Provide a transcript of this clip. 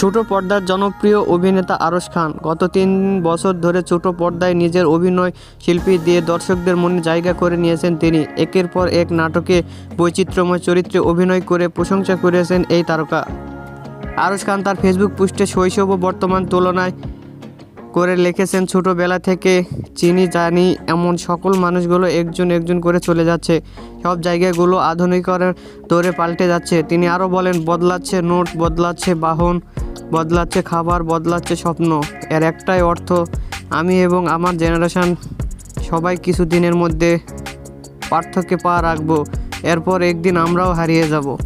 ছোট পর্দার জনপ্রিয় অভিনেতা আরশ খান। গত তিন বছর ধরে ছোট পর্দায় নিজের অভিনয় শিল্পী দিয়ে দর্শকদের মনে জায়গা করে নিয়েছেন তিনি। একের পর এক নাটকে বৈচিত্র্যময় চরিত্রে অভিনয় করে প্রশংসা করেছেন এই তারকা। আরশ খান তার ফেসবুক পোস্টে শৈশব ও বর্তমান তুলনায় করে লিখেছেন, ছোটবেলা থেকে চিনি, জানি এমন সকল মানুষগুলো একজন একজন করে চলে যাচ্ছে। সব জায়গাগুলো আধুনিকরণের দৌড়ে পাল্টে যাচ্ছে। তিনি আরও বলেন, বদলাচ্ছে নোট, বদলাচ্ছে বাহন বদলাচ্ছে খাবার, বদলাচ্ছে স্বপ্ন। এর একটাই অর্থ, আমি এবং আমার জেনারেশান সবাই কিছু দিনের মধ্যে পার্থক্যে পা রাখব। এরপর একদিন আমরাও হারিয়ে যাব।